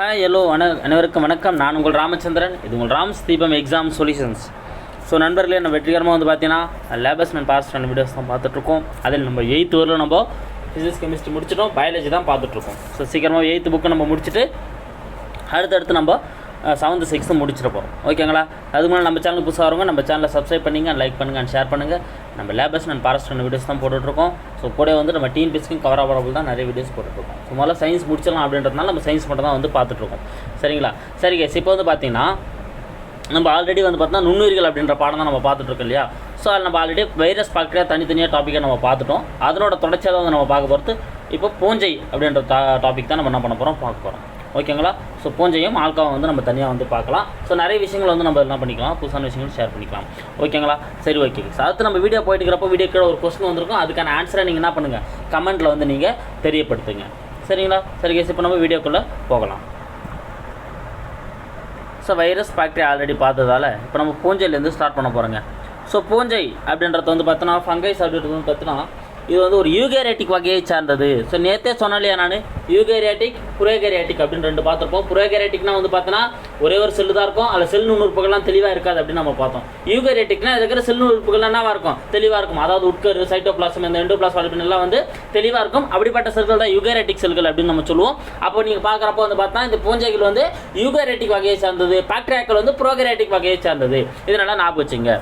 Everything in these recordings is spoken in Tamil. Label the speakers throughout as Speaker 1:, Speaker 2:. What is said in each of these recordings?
Speaker 1: ஹாய் ஹலோ வண அனைவருக்கும் வணக்கம். நான் உங்கள் ராமச்சந்திரன். இது உங்கள் ராம்ஸ் தீபம் எக்ஸாம் சொல்யூஷன்ஸ் ஸோ நண்பர்களே நம்ம வெற்றிகரமாக வந்து பார்த்தீங்கன்னா labours and past and videos தான் பார்த்துட்ருக்கோம் அதில் நம்ம எயித்து வரலும் நம்ம ஃபிசிக்ஸ் கெமிஸ்ட்ரி முடிச்சிட்டோம். பயாலஜி தான் பார்த்துட்ருக்கோம் ஸோ சீக்கிரமாக எயித்து புக்கு நம்ம முடிச்சுட்டு அடுத்தடுத்து நம்ம செவன்த்து சிக்ஸ்த்து முடிச்சிருப்போம். ஓகேங்களா? அது முன்னாடி நம்ம சேனல் புதுசாக வரவங்க நம்ம சேனலை சப்ஸ்கிரைப் பண்ணுங்க லைக் பண்ணுங்க அண்ட் ஷேர் பண்ணுங்கள் நம்ம லேபஸ் அண்ட் பாரஸ்ட் வீடியோஸ் தான் போட்டுட்ருக்கோம். ஸோ கூட வந்து நம்ம டீன் பிஸ்க்கும் கவர் ஆகிறப்பல் தான் நிறைய வீடியோஸ் போட்டுட்ருக்கோம். ஸோ முதல்ல சயின்ஸ் முடிச்சிடலாம் அப்படின்றதுனால நம்ம சயின்ஸ் மட்டும் தான் வந்து பார்த்துட்ருக்கோம். சரிங்களா? சரி கேஸ் இப்போ வந்து பார்த்தீங்கன்னா நம்ம ஆல்ரெடி வந்து பார்த்தோம்னா நுண்ணுயிர்கள் அப்படின்ற பாடம் தான் நம்ம பார்த்துட்ருக்கோம் இல்லையா? ஸோ அதில் நம்ம ஆல்ரெடி வைரஸ் பாக்டீரியா தனித்தனியாக டாப்பிக்கை நம்ம பார்த்துட்டோம். அதனோட தொடர்ச்சியாக தான் வந்து நம்ம பார்க்க போகிறது இப்போ பூஞ்சை அப்படின்ற டாபிக் தான் நம்ம என்ன பண்ண போகிறோம் பார்க்க போகிறோம் ஓகேங்களா? ஸோ பூஞ்சையும் ஆல்காவும் வந்து நம்ம தனியாக வந்து பார்க்கலாம். ஸோ நிறைய விஷயங்கள் வந்து நம்ம என்ன பண்ணிக்கலாம். புதுசான விஷயங்கள் ஷேர் பண்ணிக்கலாம். ஓகேங்களா? சரி ஓகே சார் அடுத்து நம்ம வீடியோ போயிட்டு இருக்கிறப்போ வீடியோ கீழே ஒரு கொஸ்டின் வந்திருக்கும். அதுக்கான ஆன்சரை நீங்கள் என்ன பண்ணுங்கள் கமெண்ட்டில் வந்து நீங்கள் தெரியப்படுத்துங்க. சரிங்களா? சரி கேஸ் இப்போ நம்ம வீடியோக்குள்ளே போகலாம். ஸோ வைரஸ் ஃபேக்ட்ரி ஆல்ரெடி பார்த்ததால இப்போ நம்ம பூஞ்சையிலேருந்து ஸ்டார்ட் பண்ண போகிறோங்க ஸோ பூஞ்சை அப்படின்றது வந்து பார்த்தோன்னா ஃபங்கைஸ் அப்படின்றது வந்து பார்த்தோன்னா இது வந்து ஒரு யூகேரியாட்டிக் வகையை சார்ந்தது. ஸோ நேற்றே சொன்னாலையா நான்? யூகேரியாட்டிக் புரோகேரியாட்டிக் அப்படின்னு ரெண்டு பார்த்துருப்போம். புரோகேரியாட்டிக்னா வந்து பார்த்தோன்னா ஒரே ஒரு செல்லு தான் இருக்கும். அதில் செல் நுண்ணுறுப்புகள்லாம் தெளிவாக இருக்காது அப்படின்னு நம்ம பார்த்தோம். யூகேரியாட்டிக்னா இருக்கிற செல் நுண்ணுறுப்புகள் என்னவாக இருக்கும்? தெளிவாக இருக்கும். அதாவது உட்கரு சைட்டோபிளாசம் இந்த எண்டோபிளாசம் அப்படின்னு எல்லாம் வந்து தெளிவாக இருக்கும். அப்படிப்பட்ட செல்கள் தான் யூகேரியாட்டிக் செல்கள் அப்படின்னு நம்ம சொல்லுவோம். அப்போ நீங்கள் பார்க்குறப்போ வந்து பார்த்தா இந்த பூஞ்சைகள் வந்து யூகேரியாட்டிக் வகையை சார்ந்தது பாக்டீரியாக்கள் வந்து புரோகேரியாட்டிக் வகையை சார்ந்தது. இதனால் ஞாபகம் வச்சுங்க.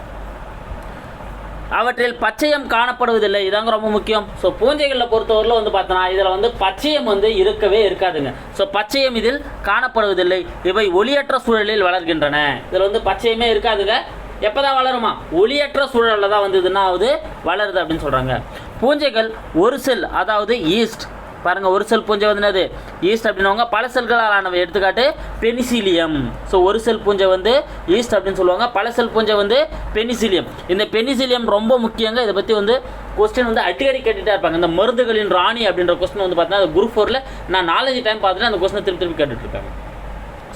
Speaker 1: அவற்றில் பச்சையம் காணப்படுவதில்லை. இதாங்க ரொம்ப முக்கியம். ஸோ பூஞ்சைகளில் பொறுத்தவரையில் வந்து பார்த்தோன்னா இதில் வந்து பச்சையம் வந்து இருக்கவே இருக்காதுங்க. ஸோ பச்சையம் இதில் காணப்படுவதில்லை. இவை ஒளியற்ற சூழலில் வளர்கின்றன. இதில் வந்து பச்சையமே இருக்காதுங்க. எப்போ தான் வளருமா? ஒளியற்ற சூழலில் தான் வந்து இதுனா ஆகுது வளருது அப்படின்னு சொல்கிறாங்க பூஞ்சைகள் ஒரு செல் அதாவது ஈஸ்ட் பாருங்கள் ஒரு செல் பூஞ்சை வந்து என்னது? ஈஸ்ட் அப்படின்னுவாங்க பல செல்களால் ஆனவை. எடுத்துக்காட்டு பெனிசிலியம் ஸோ ஒரு செல் பூஞ்சை வந்து ஈஸ்ட் அப்படின்னு சொல்லுவாங்க. பல செல் பூஞ்சை வந்து பெனிசிலியம் இந்த பெனிசிலியம் ரொம்ப முக்கியங்க. இதை பற்றி வந்து கொஸ்டின் வந்து அடிக்கடி கேட்டுகிட்டே இருப்பாங்க. இந்த மருந்துகளின் ராணி அப்படின்ற கொஸ்டின் வந்து பார்த்தீங்கன்னா குரூப் ஃபோரில் நான் நாலஞ்சு டைம் பார்த்துட்டு அந்த கொஸ்டினை திருப்பி திருப்பி கேட்டுட்ருக்காங்க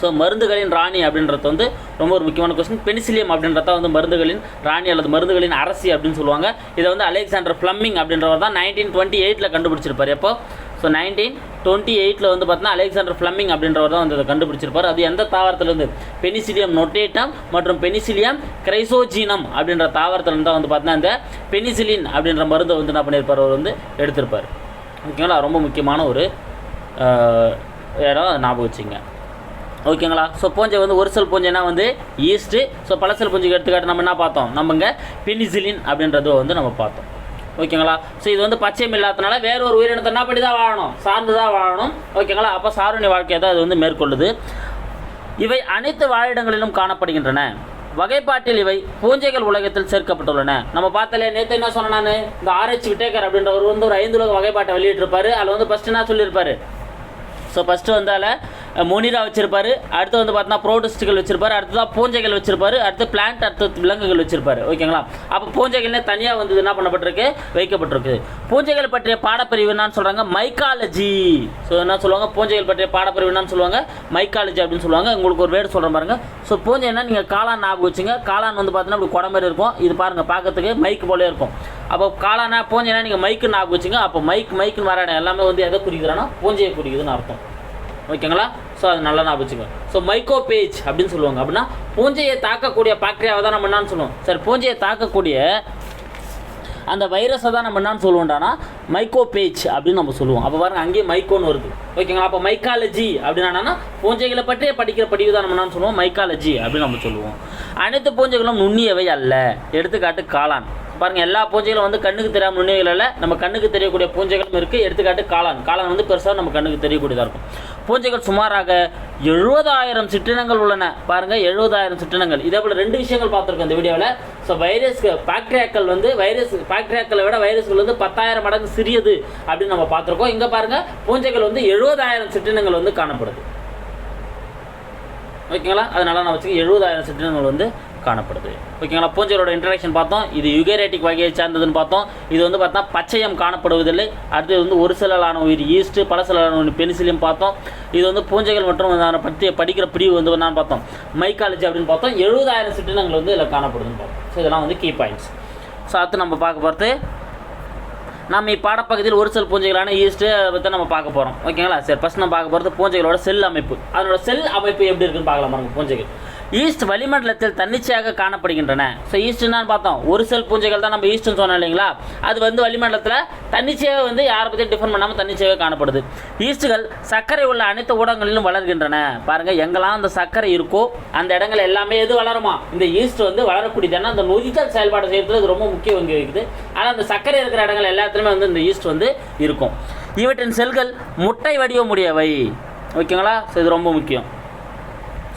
Speaker 1: ஸோ மருந்துகளின் ராணி அப்படின்றது வந்து ரொம்ப ஒரு முக்கியமான கொஸ்டின் பெனிசிலியம் அப்படின்றத வந்து மருந்துகளின் ராணி அல்லது மருந்துகளின் அரசி அப்படின்னு சொல்லுவாங்க. இதை வந்து அலெக்சாண்டர் ஃப்ளம்மிங் அப்படின்றவர் தான் நைன்டீன் டுவெண்ட்டி எயிட்டில் கண்டுபிடிச்சிருப்பார். எப்போ? ஸோ நைன்டீன் டுவெண்ட்டி எயிட்டில் வந்து பார்த்தீங்கன்னா அலெக்சாண்டர் ஃப்ளம்மிங் அப்படின்றவர் தான் வந்து அதை கண்டுபிடிச்சிருப்பார். அது எந்த தாவரத்துலேருந்து பெனிசிலியம் நொட்டேட்டம் மற்றும் பெனிசிலியம் கிரைசோஜீனம் அப்படின்ற தாவரத்துலேருந்து தான் வந்து பார்த்தீங்கன்னா இந்த பெனிசிலின் அப்படின்ற மருந்தை வந்து என்ன பண்ணியிருப்பார் அவர் வந்து எடுத்திருப்பார். ஓகேங்களா? ரொம்ப முக்கியமான ஒரு இடம் அதை ஞாபகம் வச்சுங்க ஓகேங்களா? ஸோ பூஞ்சை வந்து ஒரு செல் பூஞ்சைனா வந்து ஈஸ்ட்டு ஸோ பழசல் பூஞ்சைக்கு எடுத்துக்காட்டு நம்ம என்ன பார்த்தோம்? நம்ம இங்கே பெனிசிலின் அப்படின்றத வந்து நம்ம பார்த்தோம். ஓகேங்களா? ஸோ இது வந்து பச்சையம் இல்லாதனால வேற ஒரு உயிரினத்தை என்ன பண்ணி தான் வாழணும்? சார்ந்து தான் வாழணும். ஓகேங்களா? அப்போ சாருணி வாழ்க்கையை தான் அது வந்து மேற்கொள்ளுது. இவை அனைத்து வாழிடங்களிலும் காணப்படுகின்றன. வகைப்பாட்டில் இவை பூஞ்சைகள் உலகத்தில் சேர்க்கப்பட்டுள்ளன. நம்ம பார்த்தாலே நேற்று என்ன சொன்னேன் நான்? இந்த ஆர்ஹெச் விட்டேக்கர் அப்படின்றவர் வந்து ஒரு ஐந்து உலக வகைப்பாட்டை வெளியிட்டிருப்பாரு. அதில் வந்து ஃபஸ்ட்டு என்ன சொல்லியிருப்பாரு? ஸோ ஃபஸ்ட்டு வந்தால மொனிரா வச்சிருப்பாரு. அடுத்து வந்து பார்த்தீங்கன்னா ப்ரோட்டிஸ்ட்டுகள் வச்சிருப்பாரு. அடுத்ததாக பூஞ்சைகள் வச்சிருப்பாரு. அடுத்து பிளான்ட் அடுத்து விலங்குகள் வச்சிருப்பாரு. ஓகேங்களா? அப்போ பூஞ்சைகள்னே தனியாக வந்து என்ன பண்ணப்பட்டிருக்கு? வைக்கப்பட்டிருக்கு. பூஞ்சைகள் பற்றிய பாடப்பிரிவு என்னன்னு சொல்கிறாங்க மைக்காலஜி ஸோ என்ன சொல்லுவாங்க? பூஞ்சைகள் பற்றிய பாடப்பிரிவு என்னன்னு சொல்லுவாங்க? மைக்காலஜி அப்படின்னு சொல்லுவாங்க. உங்களுக்கு ஒரு வேர்டு சொல்கிறேன் பாருங்க. ஸோ பூஞ்சைன்னா நீங்கள் காளான் ஞாபகம் வச்சுங்க. காளான் வந்து பார்த்தீங்கன்னா இப்படி குடம் மாதிரி இருக்கும். இது பாருங்கள் பார்க்கறதுக்கு மைக் போலே இருக்கும். அப்போ காளானா பூஞ்சைனா நீங்கள் மைக்கு ஞாபகம் வச்சுங்க. அப்போ மைக் மைக்குன்னு வர எல்லாமே வந்து எதை குறிக்கிறானா பூஞ்சையை குறிக்குதுன்னு அர்த்தம். ஓகேங்களா? ஸோ அது நல்லா ஞாபகம் வச்சுக்கோங்க ஸோ மைக்கோ பேஜ் அப்படின்னு சொல்லுவாங்க. அப்படின்னா பூஞ்சையை தாக்கக்கூடிய பாக்டீரியாவை தான் நம்ம என்னன்னு சொல்லுவோம். சரி பூஞ்சையை தாக்கக்கூடிய அந்த வைரஸை தான் நம்ம என்னன்னு சொல்லுவோம்டானா மைக்கோ பேஜ் அப்படின்னு நம்ம சொல்லுவோம். அப்போ பாருங்க அங்கேயே மைக்கோன்னு வருது. ஓகேங்களா? அப்போ மைக்காலஜி அப்படின்னா பூஞ்சைகளை பற்றிய படிக்கிற படிவு தான் நம்ம என்னன்னு சொல்லுவோம். மைக்காலஜி அப்படின்னு நம்ம சொல்லுவோம். அனைத்து பூஞ்சைகளும் நுண்ணியவை அல்ல. எடுத்துக்காட்டு காளான். பாருங்கள் எல்லா பூஞ்சைகளும் வந்து கண்ணுக்கு தெரியாம நுண்ணியங்கள் நம்ம கண்ணுக்கு தெரியக்கூடிய பூஞ்சைகளும் இருக்குது எடுத்துக்காட்டு காளான். காளான் வந்து பெருசாக நம்ம கண்ணுக்கு தெரியக்கூடியதாக இருக்கும். பூஞ்சைகள் சுமாராக எழுபதாயிரம் சிற்றினங்கள் உள்ளன. பாருங்கள் எழுபதாயிரம் சிற்றினங்கள். இதே போல் ரெண்டு விஷயங்கள் பார்த்துருக்கோம் இந்த வீடியோவில் ஸோ வைரஸ் பாக்டீரியாக்கள் வந்து வைரஸ் பாக்டீரியாக்களை விட வைரஸ்கள் வந்து பத்தாயிரம் மடங்கு சிறியது அப்படின்னு நம்ம பார்த்துருக்கோம். இங்கே பாருங்கள் பூஞ்சைகள் வந்து எழுபதாயிரம் சிற்றினங்கள் வந்து காணப்படுது. ஓகேங்களா? அதனால நான் வச்சுக்க எழுபதாயிரம் சிற்றினங்கள் வந்து காணப்படுது. ஓகேங்களா பூஞ்சைகளோட இன்ட்ரடக்ஷன் பார்த்தோம். இது யுகேரேட்டிக் வகையை சார்ந்ததுன்னு பார்த்தோம். இது வந்து பார்த்தா பச்சையம் காணப்படுவதில்லை. அடுத்து வந்து ஒரு சிலலான உயிர் ஈஸ்ட்டு பல சிலலான உயிர் பெனிசிலியம் பார்த்தோம். இது வந்து பூஞ்சைகள் மற்றும் பற்றி படிக்கிற பிரிவு வந்து என்னன்னு பார்த்தோம்? மைக்காலஜி அப்படின்னு பார்த்தோம். எழுபதாயிரம் சிட்டினங்கள் வந்து இதில் காணப்படுதுன்னு பார்த்தோம். ஸோ இதெல்லாம் வந்து கீ பாயிண்ட்ஸ் ஸோ அடுத்து நம்ம பார்க்க போகிறது நம்ம இப்பாடப்பகுதியில் ஒரு செல் பூஞ்சைகளான ஈஸ்ட்டு அதை பற்றி நம்ம பார்க்க போகிறோம் ஓகேங்களா சரி ஃபஸ்ட் நம்ம பார்க்க போகிறது பூஞ்சைகளோட செல் அமைப்பு. அதனோட செல் அமைப்பு எப்படி இருக்குன்னு பார்க்கலாம் பாருங்க பூஞ்சைகள். ஈஸ்ட் வளிமண்டலத்தில் தன்னிச்சையாக காணப்படுகின்றன. ஸோ ஈஸ்ட்னா பார்த்தோம். ஒரு செல் பூஞ்சைகள் தான் நம்ம ஈஸ்ட்னு சொன்னோம் இல்லைங்களா? அது வந்து வளிமண்டலத்தில் தன்னிச்சையாக வந்து யாரை பற்றியும் டிஃபன் பண்ணாமல் தன்னிச்சையாக காணப்படுது. ஈஸ்ட்டுகள் சர்க்கரை உள்ள அனைத்து ஊடகங்களிலும் வளர்கின்றன. பாருங்கள் எங்கெல்லாம் அந்த சர்க்கரை இருக்கோ அந்த இடங்கள் எல்லாமே எது வளருமா? இந்த ஈஸ்ட் வந்து வளரக்கூடியது. ஏன்னா அந்த நொதித்தல் செயல்பாடு செய்யறதுல இது ரொம்ப முக்கியம் வங்கி இருக்குது ஆனால் அந்த சர்க்கரை இருக்கிற இடங்கள் எல்லாத்துலேயுமே வந்து இந்த ஈஸ்ட் வந்து இருக்கும். இவற்றின் செல்கள் முட்டை வடிவமுடையவை. ஓகேங்களா? ஸோ இது ரொம்ப முக்கியம்.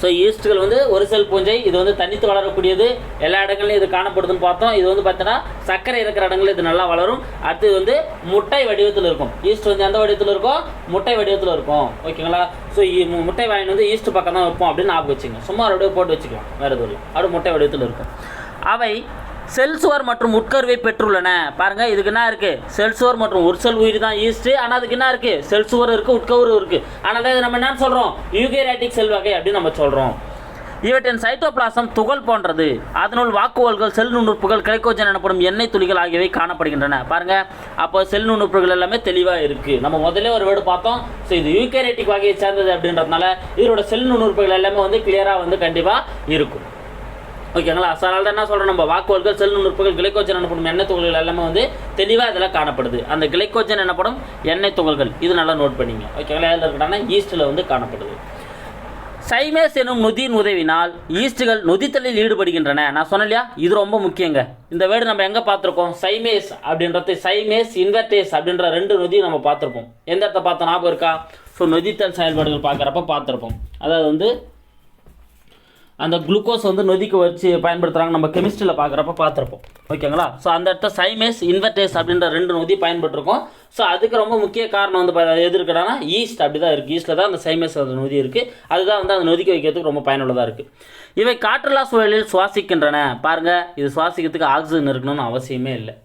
Speaker 1: ஸோ ஈஸ்ட்கள் வந்து ஒரு செல் பூஞ்சை இது வந்து தனித்து வளரக்கூடியது. எல்லா இடங்கள்லையும் இது காணப்படுதுன்னு பார்த்தோம். இது வந்து பார்த்தீங்கன்னா சர்க்கரை இருக்கிற இடங்களில் இது நல்லா வளரும். அடுத்து வந்து முட்டை வடிவத்தில் இருக்கும். ஈஸ்ட் வந்து எந்த வடிவத்தில் இருக்கும்? முட்டை வடிவத்தில் இருக்கும். ஓகேங்களா ஸோ முட்டை வாயின் வந்து ஈஸ்ட் பக்கம் தான் வைப்போம் அப்படின்னு ஞாபகம் வச்சுங்க சும்மா ஒரு அப்படியே போட்டு வச்சுக்கலாம். வேறு எதுவும் இல்லை. அப்படியே முட்டை வடிவத்தில் இருக்கும். அவை செல் சுவர் மற்றும் உட்கருவை பெற்றுள்ளன. பாருங்க இதுக்கு என்ன இருக்கு? செல் சுவர் மற்றும் ஒரு செல் உயிர் தான் ஈஸ்ட் ஆனால் அதுக்கு என்ன இருக்கு? செல் சுவர் இருக்கு உட்கரு இருக்கு. ஆனால் இது நம்ம என்ன சொல்றோம்? யூகேராட்டிக் செல் வகை அப்படின்னு நம்ம சொல்றோம். இவற்றின் சைட்டோபிளாசம் துகள் போன்றது. அதனுள் வாக்குவல்கள் செல் நுண்ணுறுப்புகள் கிளைக்கோஜன் எனப்படும் எண்ணெய் துளிகள் ஆகியவை காணப்படுகின்றன. பாருங்க அப்போ செல் நுண்ணுறுப்புகள் எல்லாமே தெளிவாக இருக்கு. நம்ம முதல்ல ஒரு வேர்டு பார்த்தோம். ஸோ இது யூகேரேட்டிக் வகையை சேர்ந்தது அப்படின்றதுனால இதோட செல் நுண்ணுறுப்புகள் எல்லாமே வந்து கிளியராக வந்து கண்டிப்பாக இருக்கும். ஓகேங்களா? ஸோ அதனால தான் என்ன சொல்கிறோம் நம்ம வாக்குவல்கள் செல் நுட்பங்கள் கிளைக்கோஜன் எனப்படும் எண்ணெய் துகள்கள் எல்லாமே வந்து தெளிவாக இதில் காணப்படுது. அந்த கிளைக்கோஜன் எனப்படும் எண்ணெய் துகள்கள். இது நல்லா நோட் பண்ணிங்க. ஓகேங்களா? எதில் இருக்கட்டானா ஈஸ்ட்டில் வந்து காணப்படுது. சைமேஸ் எனும் நொதியின் உதவினால் ஈஸ்ட்டுகள் நொதித்தலில் ஈடுபடுகின்றன. நான் சொன்னலையா இல்லையா? இது ரொம்ப முக்கியங்க. இந்த வேர்டு நம்ம எங்கே பார்த்துருக்கோம்? சைமேஸ் அப்படின்றது சைமேஸ் இன்வெர்டேஸ் அப்படின்ற ரெண்டு நொதியும் நம்ம பார்த்துருப்போம். எந்த இடத்த பார்த்த ஞாபகம் இருக்கா? ஸோ நொதித்தல் செயல்பாடுகள் பார்க்குறப்ப பார்த்துருப்போம். அதாவது வந்து அந்த குளுக்கோஸ் வந்து நொதிக்க வச்சு பயன்படுத்துகிறாங்க நம்ம கெமிஸ்ட்ரியில் பார்க்குறப்ப பார்த்துருப்போம். ஓகேங்களா ஸோ அந்த இடத்த சைமேஸ் இன்வெர்டேஸ் அப்படின்ற ரெண்டு நொதி பயன்பட்டுருக்கோம். ஸோ அதுக்கு ரொம்ப முக்கிய காரணம் வந்து எது இருக்குன்னா ஈஸ்ட் அப்படி தான் இருக்குது ஈஸ்ட்டில் தான் அந்த சைமேஸ் அந்த நொதி இருக்குது அதுதான் வந்து அந்த நொதிக்க வைக்கிறதுக்கு ரொம்ப பயனுள்ளதாக இருக்குது இவை காற்றுலா சூழலில் சுவாசிக்கின்றன. பாருங்கள் இது சுவாசிக்கிறதுக்கு ஆக்சிஜன் இருக்கணும்னு அவசியமே இல்லை.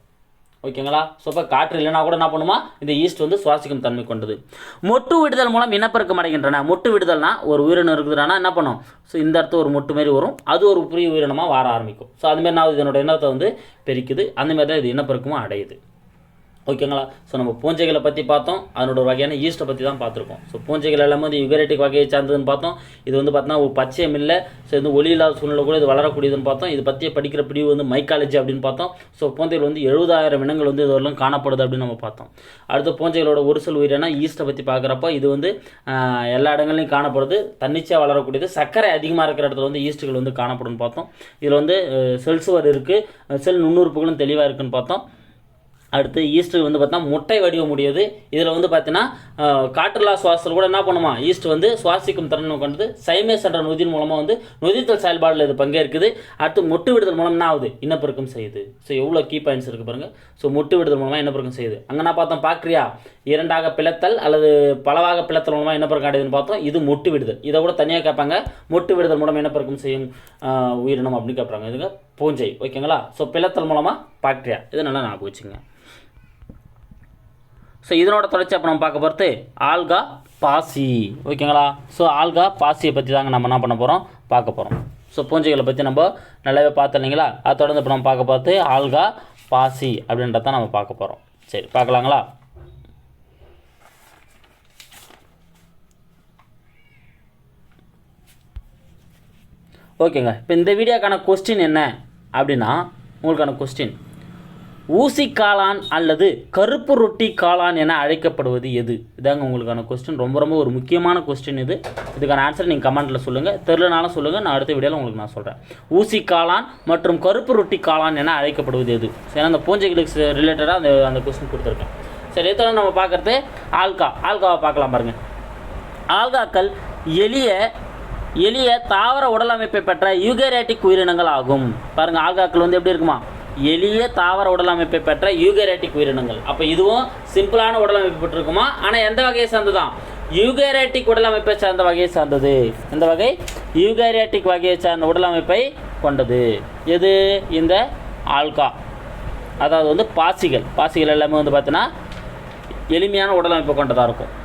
Speaker 1: ஓகேங்களா? ஸோ இப்போ காற்று இல்லைனா கூட என்ன பண்ணுமா? இந்த ஈஸ்ட் வந்து சுவாசிக்கும் தன்மை கொண்டது. மொட்டு விடுதல் மூலம் இனப்பெருக்கம் அடைகின்றன. மொட்டு விடுதல்னா ஒரு உயிரினம் இருக்குதுன்னா என்ன பண்ணும்? ஸோ இந்த இடத்து ஒரு மொட்டு மாரி வரும். அது ஒரு புரிய உயிரினமாக வர ஆரம்பிக்கும். ஸோ அதுமாரி நான் இதனோட இனத்தை வந்து பெருக்குது. அந்தமாரி தான் இது இனப்பெருக்கமும் அடையுது. ஓகேங்களா? ஸோ நம்ம பூஞ்சைகளை பற்றி பார்த்தோம். அதனோட ஒரு வகையான ஈஸ்ட்டை பற்றி தான் பார்த்துருக்கோம். ஸோ பூஞ்சைகள் எல்லாமே வந்து யுகரேட்டிக் வகையை சார்ந்ததுன்னு பார்த்தோம். இது வந்து பார்த்தீங்கன்னா ஒரு பச்சையம் இல்லை. ஸோ இது ஒளி இல்லாத சூழ்நிலை கூட இது வளரக்கூடியதுன்னு பார்த்தோம். இது பற்றிய படிக்கிற பிரிவு வந்து மைக்காலஜி அப்படின்னு பார்த்தோம். ஸோ பூஞ்சைகள் வந்து எழுபதாயிரம் இனங்கள் வந்து இதுவரையிலும் காணப்படுது அப்படின்னு நம்ம பார்த்தோம். அடுத்து பூஞ்சைகளோட ஒரு சில உயிரினா ஈஸ்ட்டை பற்றி பார்க்குறப்ப இது வந்து எல்லா இடங்கள்லையும் காணப்படுது. தன்னிச்சையாக வளரக்கூடியது. சர்க்கரை அதிகமாக இருக்கிற இடத்துல வந்து ஈஸ்ட்டுகள் வந்து காணப்படும்னு பார்த்தோம். இதில் வந்து செல் சுவர் இருக்குது செல் நுண்ணுறுப்புகளும் தெளிவாக இருக்குன்னு பார்த்தோம். அடுத்து ஈஸ்ட் வந்து பார்த்தா முட்டை வடிவம் உடையது. இதில் வந்து பார்த்தீங்கன்னா காற்றுலா சுவாசத்தில் கூட என்ன பண்ணுமா? ஈஸ்ட் வந்து சுவாசிக்கும் திறன் கொண்டது. சைமேஸ் என்ற நொதியின் மூலமாக வந்து நொதித்தல் செயல்பாடில் இது பங்கேற்குது. அடுத்து மொட்டு விடுதல் மூலம் என்ன ஆகுது? இனப்பெருக்கம் செய்யுது. ஸோ எவ்வளோ கீ பாயிண்ட்ஸ் இருக்குது பாருங்கள் ஸோ மொட்டு விடுதல் மூலமாக இனப்பெருக்கம் செய்யுது. அங்கே நான் பார்த்தோம் பாக்ரியா. இரண்டாக பிளத்தல் அல்லது பலவாக பிளத்தல் மூலமாக இனப்பெருக்கம் அடையுதுன்னு பார்த்தோம். இது மொட்டு விடுதல். இதை கூட தனியாக கேட்பாங்க. மொட்டு விடுதல் மூலம் இனப்பெருக்கம் செய்யும் உயிரினம் அப்படின்னு கேட்பாங்க. இதுங்க பூஞ்சை. ஓகேங்களா? ஸோ பிளத்தல் மூலமாக பாக்டீரியா இது நல்லா ஞாபகம் வச்சுங்க ஸோ இதனோட தொடர்ச்சி அப்போ நம்ம பார்க்க போகிறது ஆல்கா பாசி. ஓகேங்களா? ஸோ ஆல்கா பாசியை பற்றி தாங்க நம்ம என்ன பண்ண போகிறோம் பார்க்க போகிறோம் ஸோ பூஞ்சைகளை பற்றி நம்ம நல்லாவே பார்த்தோம் இல்லைங்களா? அதை தொடர்ந்து இப்போ நம்ம பார்க்க போகிறது ஆல்கா பாசி அப்படின்றத நம்ம பார்க்க போகிறோம் சரி பார்க்கலாங்களா? ஓகேங்க. இப்போ இந்த வீடியோக்கான கொஸ்டின் என்ன அப்படின்னா உங்களுக்கான கொஸ்டின் ஊசி காளான் அல்லது கருப்பு ரொட்டி காளான் என அழைக்கப்படுவது எது? இதாங்க உங்களுக்கான கொஸ்டின் ரொம்ப ரொம்ப ஒரு முக்கியமான கொஸ்டின் இது. இதுக்கான ஆன்சர் நீங்கள் கமெண்ட்டில் சொல்லுங்கள் தெரிலனாலும் சொல்லுங்கள் நான் அடுத்த வீடியோவில் உங்களுக்கு நான் சொல்கிறேன் ஊசி காளான் மற்றும் கருப்பு ரொட்டி காளான் என அழைக்கப்படுவது எது? சரி அந்த பூஞ்சைகளுக்கு ரிலேட்டடாக அந்த அந்த கொஸ்டின் கொடுத்துருக்கேன். சரி எத்தனை நம்ம பார்க்குறது ஆல்கா. ஆல்காவை பார்க்கலாம் பாருங்கள் ஆல்காக்கள் எளிய எளிய தாவர உடலமைப்பை பெற்ற யூகேரேட்டிக் உயிரினங்கள் ஆகும். பாருங்கள் ஆல்காக்கள் வந்து எப்படி இருக்குமா? எளிய தாவர உடலமைப்பை பெற்ற யூகேரேட்டிக் உயிரினங்கள். அப்போ இதுவும் சிம்பிளான உடலமைப்பு பெற்றிருக்குமா? ஆனால் எந்த வகையை சார்ந்ததான்? யூகேரேட்டிக் உடலமைப்பை சார்ந்த வகையை சார்ந்தது. இந்த வகை? யூகேரேட்டிக் வகையை சார்ந்த உடலமைப்பை கொண்டது. எது? இந்த ஆல்கா. அதாவது வந்து பாசிகள். பாசிகள் எல்லாமே வந்து பார்த்தீங்கன்னா எளிமையான உடலமைப்பு கொண்டதாக இருக்கும்.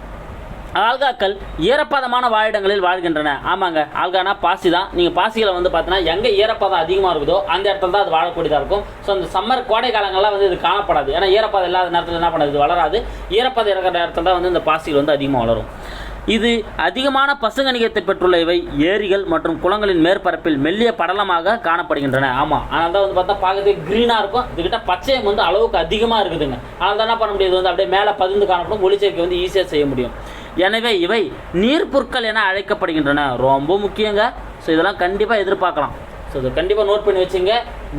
Speaker 1: ஆல்காக்கள் ஈரப்பதமான வாழிடங்களில் வாழ்கின்றன. ஆமாங்க ஆல்கானா பாசி தான். நீங்கள் பாசிகளை வந்து பார்த்தீங்கன்னா எங்கே ஈரப்பதம் அதிகமாக இருக்குதோ அந்த இடத்துல தான் அது வாழக்கூடியதாக இருக்கும். ஸோ அந்த சம்மர் கோடை காலங்கள்லாம் வந்து இது காணப்படாது. ஏன்னா ஈரப்பதம் இல்லாத நேரத்தில் என்ன பண்ணாது? வளராது. ஈரப்பதம் இருக்கிற இடத்துல தான் வந்து இந்த பாசிகள் வந்து அதிகமாக வளரும். இது அதிகமான பசுங்கணிகத்தை பெற்றுள்ள இவை ஏரிகள் மற்றும் குளங்களின் மேற்பரப்பில் மெல்லிய படலமாக காணப்படுகின்றன. ஆமாம் ஆனால் தான் வந்து பார்த்தா பார்க்கறதுக்கு க்ரீனாக இருக்கும். இதுகிட்ட பச்சையம் வந்து அளவுக்கு அதிகமாக இருக்குதுங்க. அதனால் தான் என்ன பண்ண முடியாது வந்து அப்படியே மேலே பதிந்து காணப்படும். ஒளிச்சேர்க்கை வந்து ஈஸியாக செய்ய முடியும். எனவே இவை நீர்ப்புற்கள் என அழைக்கப்படுகின்றன. ரொம்ப முக்கியங்க. ஸோ இதெல்லாம் கண்டிப்பாக எதிர்பார்க்கலாம். ஸோ இதை கண்டிப்பாக நோட் பண்ணி வச்சுங்க.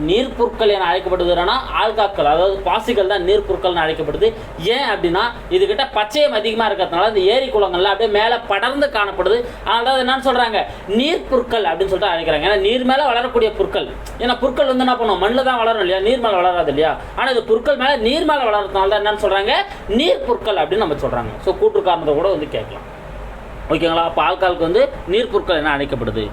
Speaker 1: நீர்ப்புற்கள் என அழைக்கப்படுதுன்னா ஆல்காக்கள். அதாவது பாசிகள் தான் நீர்ப்புற்கள்னு அழைக்கப்படுது. ஏன் அப்படின்னா இதுகிட்ட பச்சையம் அதிகமாக இருக்கிறதுனால இந்த ஏரி குளங்கள்லாம் அப்படியே மேலே படர்ந்து காணப்படுது. அதனால தான் அது என்னன்னு சொல்கிறாங்க நீர்ப்புற்கள் அப்படின்னு சொல்லிட்டு அழைக்கிறாங்க. ஏன்னா நீர் மேலே வளரக்கூடிய புற்கள் ஏன்னா புற்கள் வந்து என்ன பண்ணுவோம் மண்ணில் தான் வளரும் இல்லையா? நீர் மேலே வளராது இல்லையா? ஆனால் இது புற்கள் மேலே நீர் மேலே வளர்றதுனால தான் என்னன்னு சொல்கிறாங்க நீர்ப்புற்கள் அப்படின்னு நம்ம சொல்கிறாங்க ஸோ கூட்டு காரணத்தை கூட வந்து கேட்கலாம். ஓகேங்களா? அப்போ ஆல்காலுக்கு வந்து நீர்ப்பொருட்கள் என அழைக்கப்படுது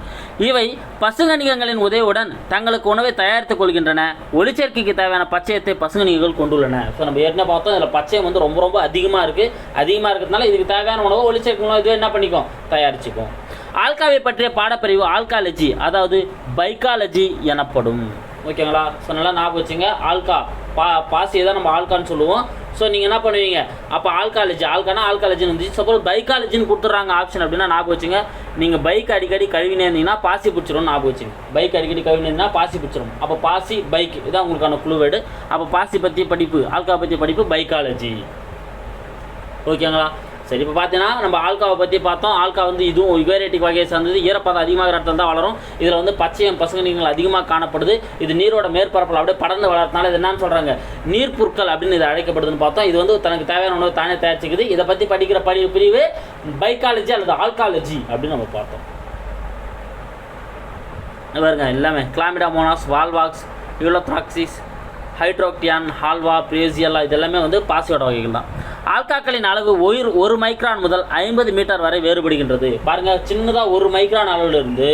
Speaker 1: இவை பசுங்கணிகங்களின் உதவியுடன் தங்களுக்கு உணவை தயாரித்துக் கொள்கின்றன. ஒளிச்சேர்க்கைக்கு தேவையான பச்சையத்தை பசுங்கணிகள் கொண்டுள்ளன. ஸோ நம்ம ஏற்கனவே பார்த்தோம் இதில் பச்சையம் வந்து ரொம்ப ரொம்ப அதிகமாக இருக்குது அதிகமாக இருக்கிறதுனால இதுக்கு தேவையான உணவை ஒளிச்சேர்க்கை உணவு இதுவே என்ன பண்ணிக்கும்? தயாரிச்சுக்கும். ஆல்காவை பற்றிய பாடப்பிரிவு ஆல்காலஜி அதாவது பைக்காலஜி எனப்படும். ஓகேங்களா? ஸோ நல்லா ஞாபகம் வச்சுங்க. ஆல்கா பா பாசியை தான் நம்ம ஆல்கான்னு சொல்லுவோம். ஸோ நீங்கள் என்ன பண்ணுவீங்க? அப்போ ஆல்காலஜி ஆல்கானா ஆல்காலஜின்னு வந்துச்சு சப்போஸ் பைக்காலஜின்னு கொடுத்துட்றாங்க ஆப்ஷன் அப்படின்னா ஞாபகம் வச்சுங்க. நீங்கள் பைக் அடிக்கடி கழுவினே இருந்தீங்கன்னா பாசி பிடிச்சிரும் ஞாபகம் வச்சுங்க. பைக் அடிக்கடி கழுவினே இருந்தால் பாசி பிடிச்சிரும். அப்போ பாசி பைக் இதான் உங்களுக்கான குழுவேடு அப்போ பாசி பற்றிய படிப்பு ஆல்கா பற்றிய படிப்பு பைக்காலஜி. ஓகேங்களா சரி இப்போ பார்த்தீங்கன்னா நம்ம ஆல்காவை பற்றி பார்த்தோம். ஆல்கா வந்து இதுவும் யுகேரேட்டிக் வகையை சார்ந்தது. ஈரப்பதம் அதிகமாக இடத்துல தான் வளரும். இதில் வந்து பச்சையம் பசுங்கணிகள் அதிகமாக காணப்படுது. இது நீரோட மேற்பரப்பில் அப்படியே படர்ந்து வளர்த்தனால இது என்னன்னு சொல்கிறாங்க நீர்ப்புற்கள் அப்படின்னு இது அழைக்கப்படுதுன்னு பார்த்தோம். இது வந்து தனக்கு தேவையான உணவு தானே தயாரிச்சுக்குது. இதை பற்றி படிக்கிற படி பிரிவு பைக்காலஜி அல்லது ஆல்காலஜி அப்படின்னு நம்ம பார்த்தோம். பாருங்க எல்லாமே. கிளாமிடாமோனாஸ் வால்வாக்ஸ் யூலோத்ராக்சிஸ் ஹைட்ரோக்டியான் ஹால்வா பிரேசியல்லா இதெல்லாமே வந்து பாசியோட வகைகள் தான். ஆல்காக்களின் அளவு உயிர் ஒரு மைக்ரான் முதல் ஐம்பது மீட்டர் வரை வேறுபடுகின்றது. பாருங்க சின்னதாக ஒரு மைக்ரான் அளவில் இருந்து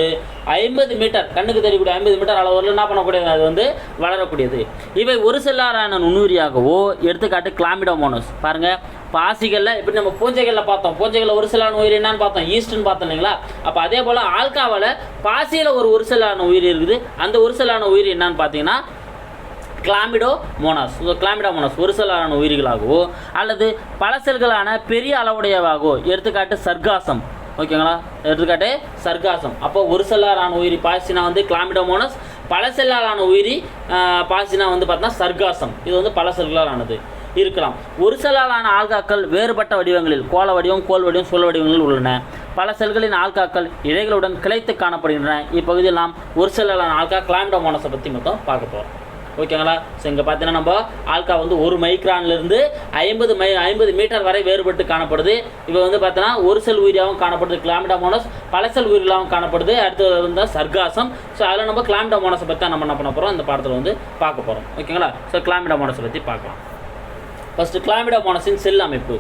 Speaker 1: ஐம்பது மீட்டர் கண்ணுக்கு தெரியக்கூடிய ஐம்பது மீட்டர் அளவில் என்ன பண்ணக்கூடியது? அது வந்து வளரக்கூடியது. இவை ஒரு செல்லாரான நுண்ணுயிரியாகவோ எடுத்துக்காட்டு கிளாமிடோமோனஸ். பாருங்க பாசிகளில் இப்படி நம்ம பூஞ்சைகளில் பார்த்தோம். பூஞ்சைகளில் ஒரு சிலான உயிர் என்னன்னு பார்த்தோம்? ஈஸ்ட்னு பார்த்தோம் இல்லைங்களா? அப்போ அதே போல் ஆல்காவில் பாசியில் ஒரு ஒரு சிலான உயிர் இருக்குது. அந்த ஒரு சிலான உயிர் என்னன்னு பார்த்தீங்கன்னா கிளாமிடோ மோனாஸ் கிளாமிடோ மோனாஸ் ஒரு செல்லான உயிரிகளாகவோ அல்லது பல செல்களான பெரிய அளவுடையவாகவோ எடுத்துக்காட்டு சர்க்காசம். ஓகேங்களா? எடுத்துக்காட்டு சர்க்காசம். அப்போ ஒரு செல்லாரான உயிரி பாசினா வந்து கிளாமிடோமோனஸ் பல செல்லாலான உயிரி பாசினா வந்து பார்த்தா சர்க்காசம். இது வந்து பல செல்களால் ஆனது இருக்கலாம். ஒரு செல்லாலான ஆல்காக்கள் வேறுபட்ட வடிவங்களில் கோல வடிவம் கோல் வடிவம் சுழல் வடிவங்களில் உள்ளன. பல செல்களின் ஆல்காக்கள் இழைகளுடன் கிளைத்து காணப்படுகின்றன. இப்பகுதியில் நாம் ஒரு செல்லாலான ஆல்கா கிளாமிடோமோனஸை பற்றி மொத்தம் பார்க்க போகிறோம் ஓகேங்களா? ஸோ இங்கே பார்த்தீங்கன்னா நம்ம ஆல்கா வந்து ஒரு மைக்ரான்லேருந்து ஐம்பது மை ஐம்பது மீட்டர் வரை வேறுபட்டு காணப்படுது. இப்போ வந்து பார்த்தீங்கன்னா ஒரு செல் உயிரியாகவும் காணப்படுது கிளாமிடாமோனஸ் பல செல் உயிரிலாகவும் காணப்படுது. அடுத்தது வந்து சர்காசம். ஸோ அதில் நம்ம கிளாமிடாமோனஸை பற்றி தான் நம்ம என்ன பண்ண போகிறோம் இந்த பாடத்தில் வந்து பார்க்க போகிறோம் ஓகேங்களா? ஸோ கிளாமிடாமோனஸை பற்றி பார்க்கலாம். ஃபஸ்ட்டு கிளாமிடாமோனஸின் செல் அமைப்பு.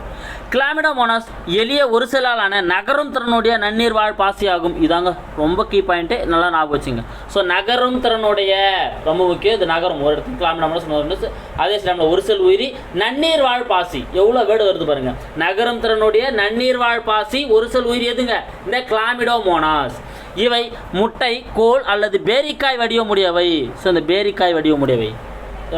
Speaker 1: கிளாமிடோமோனாஸ் எளிய ஒரு செல்லாலான நகரும் திறனுடைய நன்னீர் வாழ் பாசியாகும். இதாங்க ரொம்ப கீ பாயிண்ட்டு நல்லா ஞாபகம் வச்சுங்க. ஸோ நகரும் திறனுடைய ரொம்ப முக்கியம் இது நகரம். ஒரு இடத்துக்கு கிளாமிடோமோனஸ் அதே டைமில் ஒரு செல் உயிரி நன்னீர் வாழ் பாசி. எவ்வளோ வேர்டு வருது பாருங்கள் நகரும் திறனுடைய நன்னீர் வாழ் பாசி ஒரு செல் உயிரி எதுங்க? இந்த கிளாமிடோமோனாஸ் இவை முட்டை கோல் அல்லது பேரிக்காய் வடிவமுடையவை. ஸோ இந்த பேரிக்காய் வடிவமுடையவை.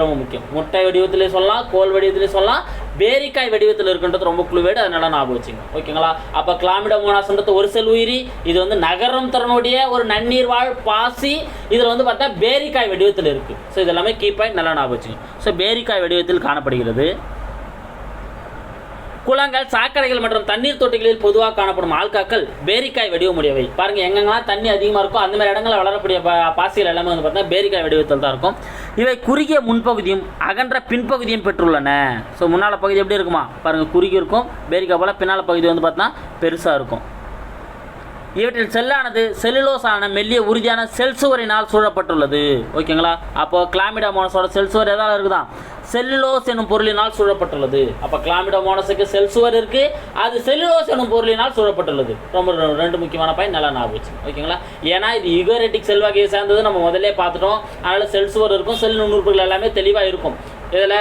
Speaker 1: ரொம்ப முக்கியம். முட்டை வடிவத்திலே சொல்லலாம் கோல் வடிவத்திலே சொல்லலாம் பேரிக்காய் வடிவத்தில் இருக்கின்றது ரொம்ப குழுவேடு அதனால ஞாபகம் வச்சுங்க ஓகேங்களா? அப்போ கிளாமிடமோனாஸ்ன்றது ஒரு செல் உயிரி இது வந்து நகரம் திறனுடைய ஒரு நன்னீர் வாழ் பாசி இதில் வந்து பார்த்தா பேரிக்காய் வடிவத்தில் இருக்குது ஸோ இது எல்லாமே கீ பாயிண்ட் நல்லா ஞாபகம் வச்சுங்க ஸோ பேரிக்காய் வடிவத்தில் காணப்படுகிறது. குளங்கள் சாக்கடைகள் மற்றும் தண்ணீர் தொட்டிகளில் பொதுவாக காணப்படும் ஆல்காக்கள் பேரிக்காய் வடிவமுடையவை. பாருங்க எங்கெங்கெல்லாம் தண்ணி அதிகமாக இருக்கோ அந்த மாதிரி இடங்களில் வளரக்கூடிய பா- பாசிகள் எல்லாமே வந்து பார்த்தீங்கன்னா பேரிக்காய் வடிவத்தில் தான் இருக்கும். இவை குறுகிய முன்பகுதியும் அகன்ற பின்பகுதியும் பெற்றுள்ளன. ஸோ முன்னால் பகுதி எப்படி இருக்குமா? பாருங்க குறுகி இருக்கும். பேரிக்காய் போல பின்னால் பகுதி வந்து பார்த்தீங்கன்னா பெருசாக இருக்கும். இவற்றில் செல்லானது செல்லுலோஸான மெல்லிய உறுதியான செல்சுவரினால் சூழப்பட்டுள்ளது. ஓகேங்களா? அப்போ கிளாமிடா மோனஸோட செல்சுவர் எதால இருக்குதான் செல்லுலோஸ் எனும் பொருளினால் சூழப்பட்டுள்ளது. அப்போ கிளாமிடோமோனஸுக்கு மோனஸுக்கு செல்சுவர் இருக்கு. அது செல்லுலோஸ் எனும் பொருளினால் சூழப்பட்டுள்ளது. ரொம்ப ரெண்டு முக்கியமான பயன் நல்லா ஞாபகம் வச்சு ஓகேங்களா? ஏன்னா இது யுகரெட்டிக் செல்வாக்கையை சேர்ந்தது நம்ம முதல்ல பார்த்துட்டோம். அதனால செல்சுவர் இருக்கும் செல் நுண்ணுறுப்புகள் எல்லாமே தெளிவாக இருக்கும். இதில்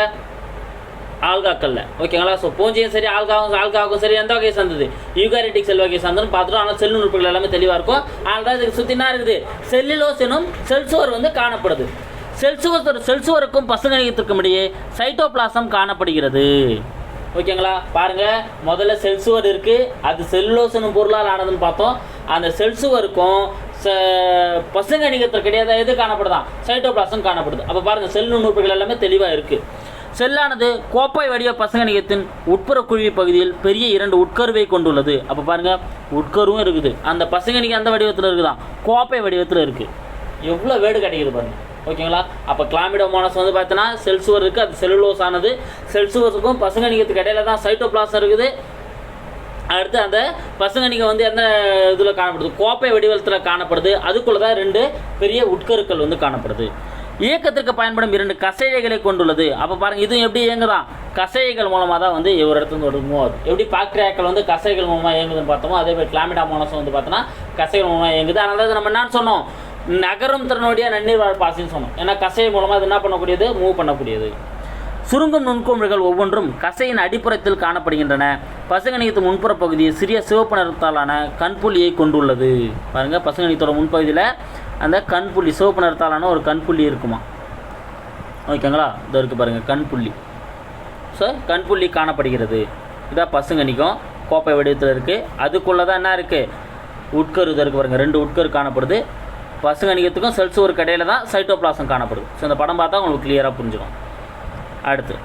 Speaker 1: ஆல்காக்கல்ல ஓகேங்களா? ஸோ பூஞ்சையும் சரி ஆல்காவும் ஆல்காவுக்கும் சரி எந்த வகையை சார்ந்தது? யூகாரிட்டிக் செல் வகையை சார்ந்ததுன்னு பார்த்துட்டோம். ஆனால் செல் நுட்பங்கள் எல்லாமே தெளிவாக இருக்கும். ஆல்கா இதுக்கு சுற்றி என்ன இருக்குது? செல்லிலோஸ் எனும் செல்சுவர் வந்து காணப்படுது. செல்சுவர் செல்சுவருக்கும் பசுங்கணிகத்திற்கும் இடையே சைட்டோபிளாசம் காணப்படுகிறது. ஓகேங்களா? பாருங்க. முதல்ல செல்சுவர் இருக்கு. அது செல்லுலோசனும் பொருளால் ஆனதுன்னு பார்த்தோம். அந்த செல்சுவருக்கும் ச பசுங்கணிகத்திற்கு இடையே எது காணப்படுதான் சைட்டோபிளாசம் காணப்படுது. அப்போ பாருங்க செல் நுண்ணுறுப்புகள் எல்லாமே தெளிவாக இருக்குது செல்லானது கோப்பை வடிவ பசங்க பசங்கணிகத்தின் உட்புற குழி பகுதியில் பெரிய இரண்டு உட்கருவை கொண்டுள்ளது. அப்போ பாருங்கள் உட்கருவும் இருக்குது. அந்த பசங்க பசங்கணிக்கு அந்த வடிவத்தில் இருக்குதான் கோப்பை வடிவத்தில் இருக்குது எவ்வளோ வேடு கிடைக்குது பாருங்கள் ஓகேங்களா? அப்போ கிளாமிடோமோனஸ் வந்து பார்த்தீங்கன்னா செல்சுவர் இருக்குது அது செல்லுலோஸ் ஆனது. செல்சுவஸுக்கும் பசங்கணிகத்துக்கு இடையில தான் சைட்டோபிளாஸ் இருக்குது. அடுத்து அந்த பசுங்கணிகை வந்து எந்த இதில் காணப்படுது? கோப்பை வடிவத்தில் காணப்படுது. அதுக்குள்ளே தான் ரெண்டு பெரிய உட்கருக்கள் வந்து காணப்படுது. இயக்கத்திற்கு பயன்படும் இரண்டு கசைகளை கொண்டுள்ளது. அப்போ பாருங்கள் இதுவும் எப்படி இயங்குதான் கசைகள் மூலமாக தான் வந்து ஒரு இடத்துல ஒரு மூவ் ஆகுது எப்படி பாக்டீரியாக்கள் வந்து கசைகள் மூலமாக இயங்குதுன்னு பார்த்தோமோ அதே மாதிரி கிளாமிடா மோனஸ் வந்து பார்த்தோன்னா கசைகள் மூலமாக இயங்குது. அதனால நம்ம என்னன்னு சொன்னோம்? நகரும் திறனுடைய நன்னீர் வாழ் பாசின்னு சொன்னோம். ஏன்னா கசை மூலமாக அது என்ன பண்ணக்கூடியது? மூவ் பண்ணக்கூடியது. சுருங்கும் நுண்கோமிழ்கள் ஒவ்வொன்றும் கசையின் அடிப்புறத்தில் காணப்படுகின்றன. பசுங்கணியத்து முன்புற பகுதி சிறிய சிவப்பு நிறத்தாலான கண்புள்ளியை கொண்டுள்ளது. பாருங்க பசுங்கணியத்தோட முன்பகுதியில் அந்த கண்புள்ளி சிவப்பு நிறத்தாலான ஒரு கண்புள்ளி இருக்குமா? ஓகேங்களா? இதோ பாருங்கள் கண் கண்புள்ளி ஸோ கண்புள்ளி காணப்படுகிறது. இதான் பசுங்கணிக்கும் கோப்பை வடிவத்தில் இருக்குது அதுக்குள்ளே தான் என்ன இருக்குது உட்கரு இதோ இருக்கு பாருங்கள் ரெண்டு உட்கரு காணப்படுது. பசுங்கணிகத்துக்கும் செல்சுவர் கடையில் தான் சைட்டோபிளாசம் காணப்படுது. ஸோ இந்த படம் பார்த்தா உங்களுக்கு கிளியராக புரிஞ்சிடும் அடுத்து.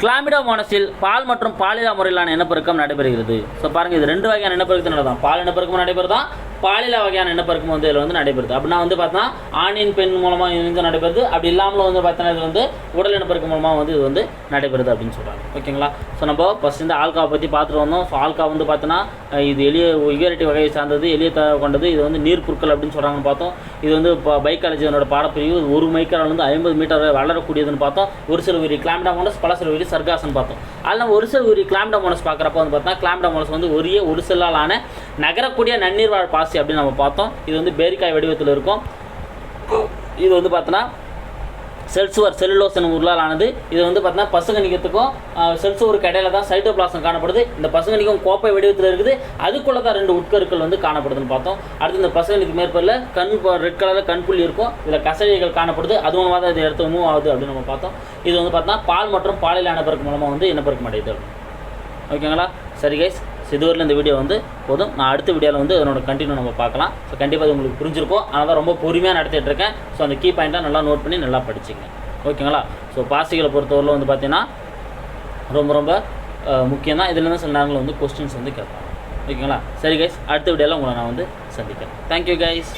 Speaker 1: கிளாமிடோமோனஸில் பால் மற்றும் பாலிலா முறையிலான இனப்பெருக்கம் நடைபெறுகிறது. ஸோ பாருங்கள் இது ரெண்டு வகையான இனப்பெருக்கத்தினால தான் பால் இனப்பெருக்கமும் நடைபெறுதான் பாலிலா வகையான இனப்பெருக்கம் வந்து இதில் வந்து நடைபெறுது. அப்படின்னா வந்து பார்த்தா ஆணின் பெண் மூலமாக இணைந்து நடைபெறுது. அப்படி இல்லாமல் வந்து பார்த்தோன்னா இது வந்து உடல் இனப்பெருக்கம் மூலமாக வந்து இது வந்து நடைபெறுது அப்படின்னு சொல்கிறாங்க ஓகேங்களா? ஸோ நம்ம ஃபஸ்ட் இந்த ஆல்காவை பற்றி பார்த்துட்டு வந்தோம். ஸோ ஆல்கா வந்து பார்த்தோன்னா இது எளிய உயரட்டி வகையை சார்ந்தது எளிய த கொண்டது. இது வந்து நீர் புற்கள் அப்படின்னு சொல்கிறாங்கன்னு பார்த்தோம். இது வந்து இப்போ பைக்காலஜியோட பாடப்பிரிவு ஒரு மைக்கரால் வந்து ஐம்பது மீட்டர் வரை வளரக்கூடியதுன்னு பார்த்தோம். ஒரு சில உயிரி கிளாம்டாமோனஸ் பல சில உயிரி சர்காசன் பார்த்தோம். அதில் ஒரு சில உயிரி கிளாமிடாமோனஸ் பார்க்குறப்ப வந்து பார்த்தா கிளாமிடாமோனஸ் வந்து ஒரே ஒரு செல்லால் ஆன நகரக்கூடிய நன்னீர் வாழ் பாசி அப்படின்னு நம்ம பார்த்தோம். இது வந்து பேரிக்காய் வடிவத்தில் இருக்கும். இது வந்து பார்த்தோன்னா செல்சுவர் செல்லுலோஸ் எனும் உருளால் ஆனது. இது வந்து பார்த்தீங்கன்னா பசுங்கணிக்கத்துக்கும் செல்சுவருக்கு இடையில தான் சைட்டோபிளாசம் காணப்படுது. இந்த பசுங்கணிக்கும் கோப்பை வடிவத்தில் இருக்குது. அதுக்குள்ளே தான் ரெண்டு உட்கருக்கள் வந்து காணப்படுதுன்னு பார்த்தோம். அடுத்து இந்த பசுங்கணிக்கு மேற்பரில் கண் ரெட் கலரில் கண்புள்ளி இருக்கும். இதில் கசடிகள் காணப்படுது. அது மூலமாக தான் இது இடத்துல மூவ் ஆகுது அப்படின்னு நம்ம பார்த்தோம். இது வந்து பார்த்தீங்கன்னா பால் மற்றும் பாலில் இனப்பெருக்கு மூலமாக வந்து இனப்பெருக்கம் அடையுது ஓகேங்களா? சரி கைஸ் இதுவரையில் இந்த வீடியோ வந்து போதும். நான் அடுத்த வீடியோவில் வந்து அதனோட கண்டினியூ நம்ம பார்க்கலாம். ஸோ கண்டிப்பாக அது உங்களுக்கு புரிஞ்சிருக்கும். ஆனால் தான் ரொம்ப பொறுமையாக நடத்திட்டு இருக்கேன். ஸோ அந்த கீ பாயிண்ட்டாக நல்லா நோட் பண்ணி நல்லா படிச்சிங்க. ஓகேங்களா? ஸோ பாசிகளை பொறுத்தவரையில் வந்து பார்த்தீங்கன்னா ரொம்ப ரொம்ப முக்கியம் தான். இதுலேருந்து சில நேரங்களில் வந்து கொஸ்டின்ஸ் வந்து கேட்பாங்க. ஓகேங்களா? சரி கைஸ் அடுத்த வீடியோவில் உங்களை நான் வந்து சந்திக்கிறேன். Thank you guys